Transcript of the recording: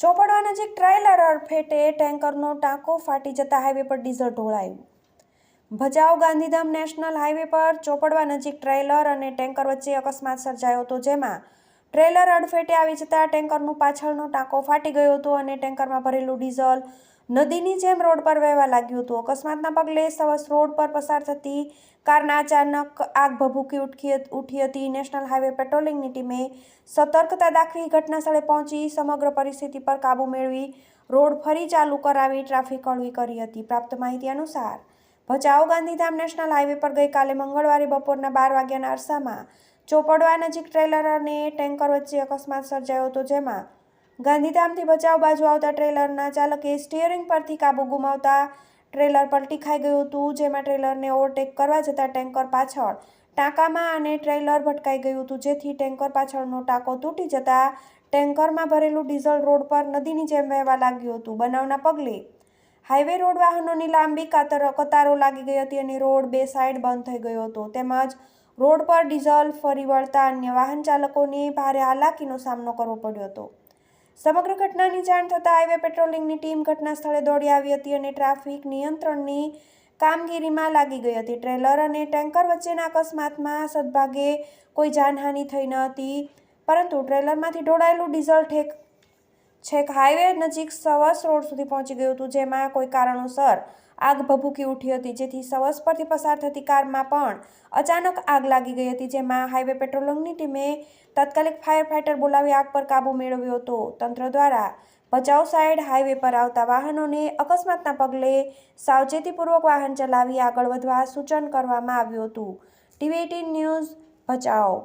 ચોપડવા નજીક ટ્રેલર અડફેટે ટેન્કરનો ટાંકો ફાટી જતા હાઈવે પર ડીઝલ ઢોળાયું. ભચાઉ ગાંધીધામ નેશનલ હાઈવે પર ચોપડવા નજીક ટ્રેલર અને ટેન્કર વચ્ચે અકસ્માત સર્જાયો હતો જેમાં ટ્રેલર અડફેટે આવી જતા ટેન્કરનું પાછળનો ટાંકો ફાટી ગયો હતો અને ટેન્કરમાં ભરેલું ડીઝલ નદીની જેમ રોડ પર વહેવા લાગ્યું હતું. અકસ્માતના પગલે સવસ રોડ પર પસાર થતી કારના અચાનક આગ ભભૂકી ઉઠી ઉઠી હતી. નેશનલ હાઈવે પેટ્રોલિંગની ટીમે સતર્કતા દાખવી ઘટના સ્થળે પહોંચી સમગ્ર પરિસ્થિતિ પર કાબૂ મેળવી રોડ ફરી ચાલુ કરાવી ટ્રાફિક હળવી કરી હતી. પ્રાપ્ત માહિતી અનુસાર, ભચાઉ ગાંધીધામ નેશનલ હાઈવે પર ગઈકાલે મંગળવારે બપોરના બાર વાગ્યાના અરસામાં ચોપડવા નજીક ટ્રેલર અને ટેન્કર વચ્ચે અકસ્માત સર્જાયો હતો, જેમાં ગાંધીધામથી ભચાઉ બાજુ આવતા ટ્રેલરના ચાલકે સ્ટિયરિંગ પરથી કાબુ ગુમાવતા ટ્રેલર પલટી ખાઈ ગયું હતું, જેમાં ટ્રેલરને ઓવરટેક કરવા જતાં ટેન્કર પાછળ ટાંકામાં અને ટ્રેલર ભટકાઈ ગયું હતું, જેથી ટેન્કર પાછળનો ટાંકો તૂટી જતા ટેન્કરમાં ભરેલું ડીઝલ રોડ પર નદીની જેમ વહેવા લાગ્યું હતું. બનાવના પગલે હાઈવે રોડ વાહનોની લાંબી કાતર, કતારો લાગી ગઈ હતી અને રોડ બે સાઈડ બંધ થઈ ગયો હતો. તેમજ રોડ પર ડીઝલ ફરી વળતા અન્ય વાહન ચાલકોને ભારે હાલાકીનો સામનો કરવો પડ્યો હતો. સમગ્ર ઘટનાની જાણ થતાં હાઈવે પેટ્રોલિંગની ટીમ ઘટના સ્થળે દોડી આવી હતી અને ટ્રાફિક નિયંત્રણની કામગીરીમાં લાગી ગઈ હતી. ટ્રેલર અને ટેન્કર વચ્ચેના અકસ્માતમાં સદભાગે કોઈ જાનહાનિ થઈ ન હતી, પરંતુ ટ્રેલરમાંથી ઢોળાયેલું ડીઝલ ઠેક છેક હાઈવે નજીક સવસ રોડ સુધી પહોંચી ગયું હતું, જેમાં કોઈ કારણોસર આગ ભભૂકી ઉઠી હતી, જેથી સવસ પરથી પસાર થતી કારમાં પણ અચાનક આગ લાગી ગઈ હતી, જેમાં હાઈવે પેટ્રોલિંગની ટીમે તાત્કાલિક ફાયર ફાઇટર બોલાવી આગ પર કાબૂ મેળવ્યો હતો. તંત્ર દ્વારા ભચાઉ સાઈડ હાઈવે પર આવતા વાહનોને અકસ્માતના પગલે સાવચેતીપૂર્વક વાહન ચલાવી આગળ વધવા સૂચન કરવામાં આવ્યું હતું. TV news Bhachau